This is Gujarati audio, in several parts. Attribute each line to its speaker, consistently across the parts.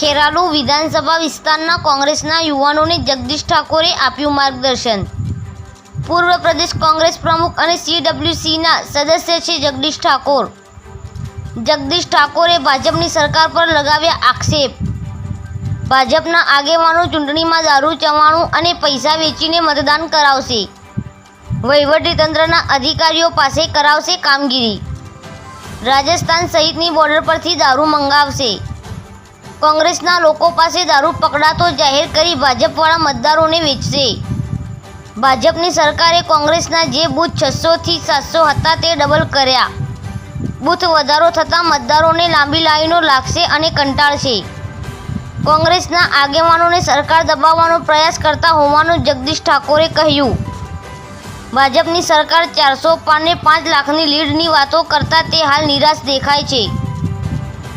Speaker 1: ખેરાલુ વિધાનસભા વિસ્તારના કોંગ્રેસના યુવાનોને જગદીશ ઠાકોરે આપ્યું માર્ગદર્શન. પૂર્વ પ્રદેશ કોંગ્રેસ પ્રમુખ અને સીડબ્લ્યુસીના સદસ્ય છે જગદીશ ઠાકોર. જગદીશ ઠાકોરે ભાજપની સરકાર પર લગાવ્યા આક્ષેપ. ભાજપના આગેવાનો ચૂંટણીમાં દારૂ ચવાણું અને પૈસા વેચીને મતદાન કરાવશે. વહીવટીતંત્રના અધિકારીઓ પાસે કરાવશે કામગીરી. રાજસ્થાન સહિતની બોર્ડર પરથી દારૂ મંગાવશે. કોંગ્રેસના લોકો પાસે દારૂ પકડાતો જાહેર કરી ભાજપવાળા મતદારોને વેચશે. ભાજપની સરકારે કોંગ્રેસના જે બૂથ છસોથી સાતસો હતા તે ડબલ કર્યા. બૂથ વધારો થતાં મતદારોને લાંબી લાઈનો લાગશે અને કંટાળશે. કોંગ્રેસના આગેવાનોને સરકાર દબાવવાનો પ્રયાસ કરતા હોવાનું જગદીશ ઠાકોરે કહ્યું. ભાજપની સરકાર ચારસો પાને પાંચ લાખની લીડની વાતો કરતા તે હાલ નિરાશ દેખાય છે.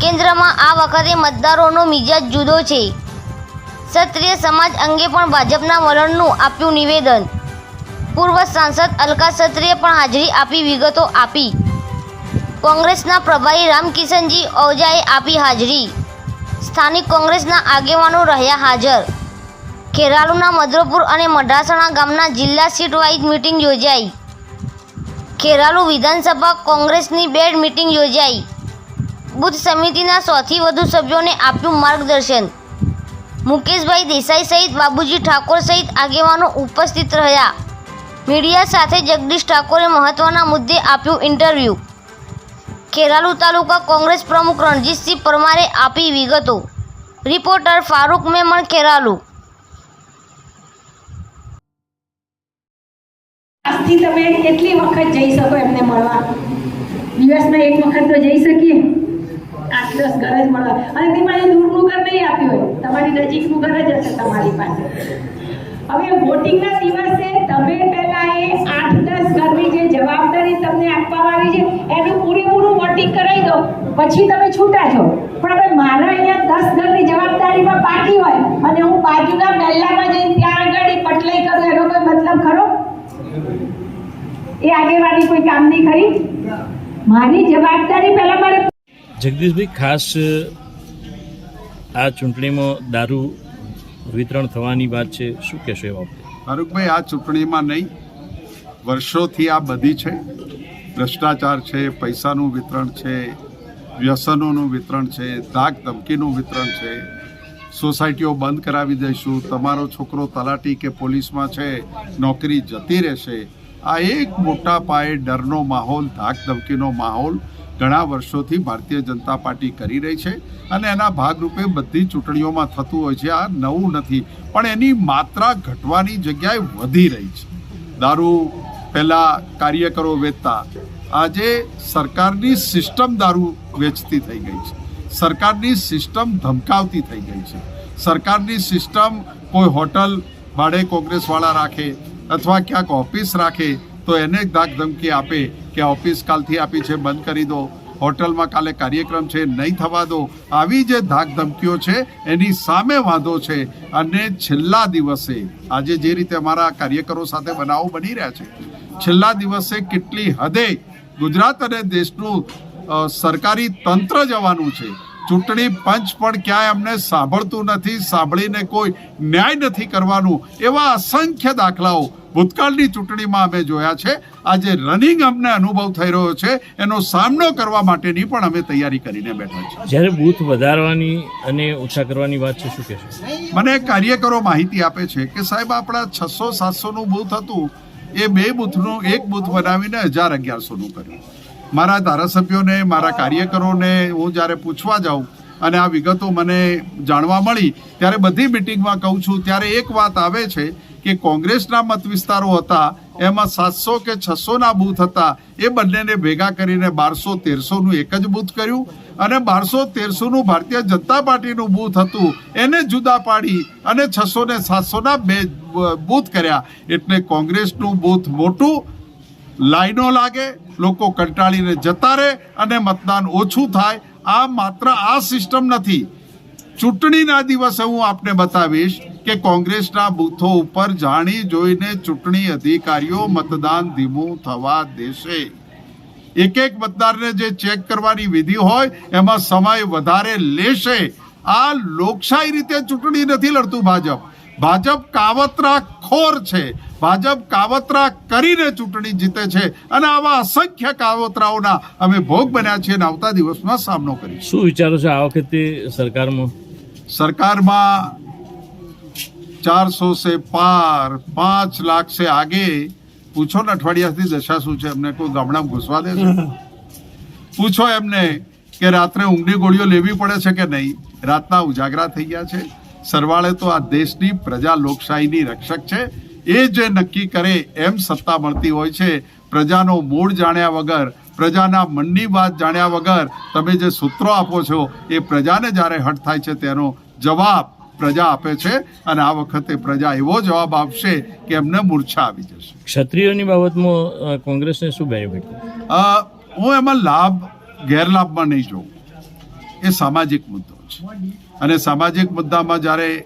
Speaker 1: કેન્દ્રમાં આ વખતે મતદારોનો મિજાજ જુદો છે. ક્ષત્રિય સમાજ અંગે પણ ભાજપના વલણનું આપ્યું નિવેદન. પૂર્વ સાંસદ અલકા ક્ષત્રિય પણ હાજરી આપી, વિગતો આપી. કોંગ્રેસના પ્રભારી રામકિશનજી ઓજાએ આપી હાજરી. સ્થાનિક કોંગ્રેસના આગેવાનો રહ્યા હાજર. ખેરાલુના મધ્રપુર અને મઢાસણા ગામના જિલ્લા સીટ વાઇઝ મિટિંગ યોજાઈ. ખેરાલુ વિધાનસભા કોંગ્રેસની બેડ મિટિંગ યોજાઈ. બુથ સમિતિના સૌથી વધુ સભ્યોને આપ્યું માર્ગદર્શન. મુકેશભાઈ દેસાઈ સહિત બાબુજી ઠાકોર સહિત આગેવાનો ઉપસ્થિત રહ્યા. મીડિયા સાથે જગદીશ ઠાકોરે મહત્વના મુદ્દે આપ્યું ઇન્ટરવ્યૂ. ખેરાલુ તાલુકા કોંગ્રેસ પ્રમુખ રણજીતસિંહ પરમારે આપી વિગતો. રિપોર્ટર ફારૂક મેમણ, ખેરાલુ.
Speaker 2: આજથી તમે કેટલી વખત જઈ શકો એમને મળવા? દિવસમાં એક વખત તો જઈ શકીએ? આઠ દસ ઘર જ મળવા. અને તેમાં એ દૂરનું ઘર નહીં આપ્યું હોય. તમારી નજીકનું ઘર જ હશે તમારી પાસે. હવે વોટિંગના દિવસે તમે પહેલા એ આઠ દસ ઘરની જે જવાબદારી તમને આપવામાં આવી છે, એનું પૂરેપૂરું વોટિંગ કરાવી દો. પછી તમે છૂટા છો. પણ હવે મારા અહીંયા દસ ઘરની જવાબદારીમાં બાકી હોય અને હું બાજુના મહેલામાં જઈને ત્યાં આગળ પટલાઈ કરું, એનો કોઈ મતલબ ખરો? એ આગેવાની કોઈ કામની ખરી? મારી જવાબદારી પહેલા મારે
Speaker 3: જગદીશભાઈ, ખાસ આ ચૂંટણીમાં દારૂ વિતરણ થવાની વાત છે, શું કહેશો એ બાબતે?
Speaker 4: ફારૂકભાઈ, આ ચૂંટણીમાં નહીં. વર્ષોથી આ બધી છે. ભ્રષ્ટાચાર છે, પૈસાનું વિતરણ છે, વ્યસનોનું વિતરણ છે ધાક ધમકીનું વિતરણ છે. સોસાયટીઓ બંધ કરાવી દઈશું. તમારો છોકરો તલાટી કે પોલીસમાં છે, નોકરી જતી રહેશે. આ એક મોટા પાયે ડરનો માહોલ ધાક ધમકીનો માહોલ ઘણા વર્ષોથી ભારતીય જનતા પાર્ટી કરી રહી છે અને એના ભાગરૂપે બધી ચૂંટણીઓમાં થતું હોય છે. આ નવું નથી, પણ એની માત્રા ઘટવાની જગ્યાએ વધી રહી છે. દારૂ પહેલાં કાર્યકરો વેચતા, આજે સરકારની સિસ્ટમ દારૂ વેચતી થઈ ગઈ છે. સરકારની સિસ્ટમ ધમકાવતી થઈ ગઈ છે. સરકારની સિસ્ટમ કોઈ હોટલ ભાડે કોંગ્રેસવાળા રાખે અથવા ક્યાંક ઓફિસ રાખે તો એને જ ધાક ધમકી આપે કે ઓફિસ કાલથી આપી છે, બંધ કરી દો. હોટલમાં કાલે કાર્યક્રમ છે, નહીં થવા દો. આવી જે ધાક ધમકીઓ છે, એની સામે વાંધો છે. અને છેલ્લા દિવસે આજે જે રીતે અમારા કાર્યકરો સાથે બનાવો બની રહ્યા છે, છેલ્લા દિવસે કેટલી હદે ગુજરાત અને દેશનું સરકારી તંત્ર જવાનું છે. ચૂંટણી પંચ પણ ક્યાંય અમને સાંભળતું નથી સાંભળીને કોઈ ન્યાય નથી કરવાનું. એવા અસંખ્ય દાખલાઓ ભૂતકાળની ચૂંટણીમાં અમે જોયા છે. આજે રનિંગ અમને અનુભવ થઈ રહ્યો છે. એનો સામનો કરવા માટેની પણ અમે તૈયારી કરીને બેઠા છીએ.
Speaker 3: જ્યારે બૂથ વધારવાની અને ઓછા કરવાની વાત છે શું કહેશો?
Speaker 4: મને કાર્યકરો માહિતી આપે છે કે સાહેબ આપણા છસો સાતસોનું બૂથ હતું. એ બે બૂથનું એક બૂથ બનાવીને હજાર અગિયારસોનું કર્યું. મારા ધારાસભ્યોને મારા કાર્યકરોને હું જ્યારે પૂછવા જાઉં અને આ વિગતો મને જાણવા મળી ત્યારે બધી મિટિંગમાં કહું છું ત્યારે એક વાત આવે છે કે કોંગ્રેસના મત વિસ્તારો હતા એમાં સાતસો કે છસોના બૂથ હતા એ બંનેને ભેગા કરીને બારસો તેરસોનું એક જ બૂથ કર્યું અને બારસો તેરસોનું ભારતીય જનતા પાર્ટીનું બૂથ હતું એને જુદા પાડી અને છસો ને સાતસોના બે બૂથ કર્યા. એટલે કોંગ્રેસનું બૂથ મોટું લાઈનો લાગે, લોકો કંટાળીને જતા રહે અને મતદાન ઓછું થાય. આ માત્ર આ સિસ્ટમ નથી. ચૂંટણીના દિવસે હું આપને બતાવીશ કે કોંગ્રેસના બૂથો ઉપર જાણી જોઈને ચૂંટણી અધિકારીઓ મતદાન ધીમું થવા દેશે. એક એક મતદારને જે ચેક કરવાની વિધિ હોય, એમાં સમય વધારે લેશે. આ લોકશાહી રીતે ચૂંટણી નથી લડતું ભાજપ. ભાજપ કાવતરા ખોર છે. ભાજપ કાવતરા કરીને ચૂંટણી જીતે છે અને આવા અસંખ્ય કાવતરાઓના અમે ભોગ બન્યા છીએ અને આવતા દિવસમાં સામનો કરીશું.
Speaker 3: શું વિચારો છે આ વખતે સરકારમાં?
Speaker 4: સરકારમાં ચારસો સે પાર પાંચ લાખ સે આગે. પૂછો ને અઠવાડિયાથી દશા શું છે એમને કોઈ ગામડામાં ઘૂસવા દે છે? પૂછો એમને કે રાત્રે ઊંઘની ગોળીઓ લેવી પડે છે કે નહીં? રાતના ઉજાગરા થઈ ગયા છે. સરવાળે તો આ દેશની પ્રજા લોકશાહીની રક્ષક છે. એ જે નક્કી કરે એમ સત્તા મળતી હોય છે. પ્રજાનો મૂળ જાણ્યા વગર પ્રજાના મનની વાત જાણ્યા વગર તમે જે સૂત્રો આપો છો એ પ્રજાને જ્યારે હટ થાય છે તેનો જવાબ પ્રજા આપે છે અને આ વખતે પ્રજા એવો જવાબ આપશે કે એમને મૂર્છા આવી જશે.
Speaker 3: ક્ષત્રિયોની બાબતમાં કોંગ્રેસને શું બેનિફિટ
Speaker 4: હું એમાં લાભ ગેરલાભમાં નહીં જોઉં. એ સામાજિક મુદ્દો છે. અને સામાજિક મુદ્દામાં જ્યારે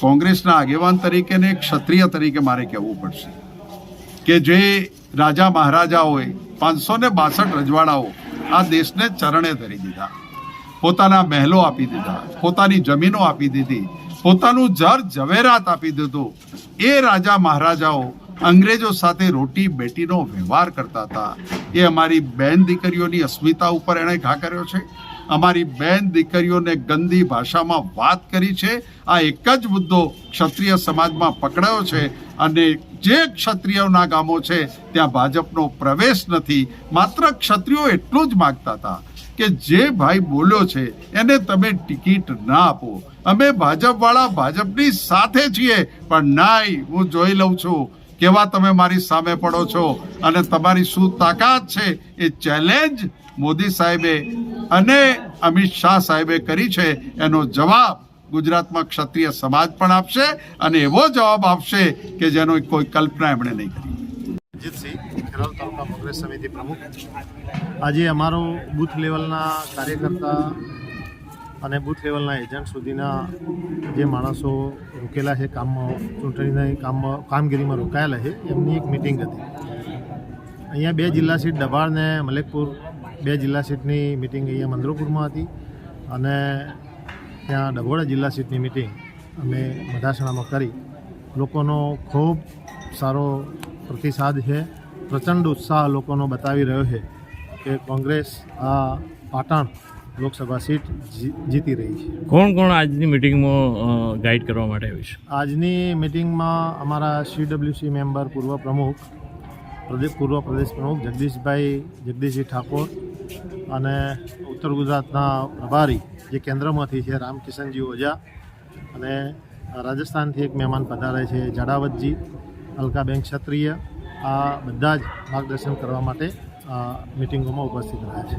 Speaker 4: કોંગ્રેસના આગેવાન તરીકે ને ક્ષત્રિય તરીકે મારે કહેવું પડશે કે જે રાજા મહારાજાઓએ પાંચસો ને બાસઠ રજવાડાઓ આ દેશને ચરણે ધરી દીધા. પોતાના મહેલો આપી દીધા, પોતાની જમીનો આપી દીધી, પોતાનું જર ઝવેરાત આપી દીધું. એ રાજા મહારાજાઓ અંગ્રેજો સાથે રોટી બેટીનો વ્યવહાર કરતા હતા. એ અમારી બેન દીકરીઓની અસ્મિતા ઉપર એણે ઘા કર્યો છે. અમારી બેન દીકરીઓને ગંદી ભાષામાં વાત કરી છે. આ એક જ મુદ્દો ક્ષત્રિય સમાજમાં પકડાયો છે અને જે ક્ષત્રિયોના ગામો છે, ત્યાં ભાજપનો પ્રવેશ નથી. માત્ર ક્ષત્રિયો એટલું જ માગતા હતા કે જે ભાઈ બોલ્યો છે, એને તમે ટિકિટ ના આપો. અમે ભાજપવાળા ભાજપની સાથે છીએ, પણ નાય હું જોઈ લઉં છું. કેવા તમે મારી સામે પડો છો અને તમારી શું તાકાત છે એ ચેલેન્જ મોદી સાહેબે અને અમિત શાહ સાહેબે કરી છે. એનો જવાબ ગુજરાતમાં ક્ષત્રિય સમાજ પણ આપશે અને એવો જવાબ આપશે કે જેનો કોઈ કલ્પના એમણે નહીં કરી.
Speaker 5: અજીતસિંહ ખેરાલ તાલુકા કોંગ્રેસ સમિતિ પ્રમુખ. આજે અમારો બુથ લેવલના કાર્યકર્તા અને બૂથ લેવલના એજન્ટ સુધીના જે માણસો રોકેલા છે, કામમાં ચૂંટણીના કામમાં, કામગીરીમાં રોકાયેલા છે, એમની એક મિટિંગ હતી. અહીંયા બે જિલ્લા સીટ, દબાણ ને મલેકપુર, બે જિલ્લા સીટની મિટિંગ અહીંયા મંદરોપુરમાં હતી અને ત્યાં ડભોડા જિલ્લા સીટની મિટિંગ અમે મધાસણામાં કરી. લોકોનો ખૂબ સારો પ્રતિસાદ છે, પ્રચંડ ઉત્સાહ લોકોનો બતાવી રહ્યો છે કે કોંગ્રેસ આ પાટણ લોકસભા સીટ જી- જીતી રહી છે.
Speaker 3: કોણ કોણ આજની મિટિંગમાં ગાઈડ કરવા માટે આવ્યું છે?
Speaker 5: આજની મિટિંગમાં અમારા સીડબ્લ્યુસી મેમ્બર પૂર્વ પ્રમુખ પ્રદેશ પૂર્વ પ્રદેશ પ્રમુખ જગદીશભાઈ જગદીશજી ઠાકોર અને ઉત્તર ગુજરાતના પ્રભારી જે કેન્દ્રમાંથી છે રામકિશનજી ઓઝા અને રાજસ્થાનથી એક મહેમાન પધારે છે જડાવતજી અલકાબેન ક્ષત્રિય આ બધા જ માર્ગદર્શન કરવા માટે મિટિંગોમાં ઉપસ્થિત રહ્યા છે.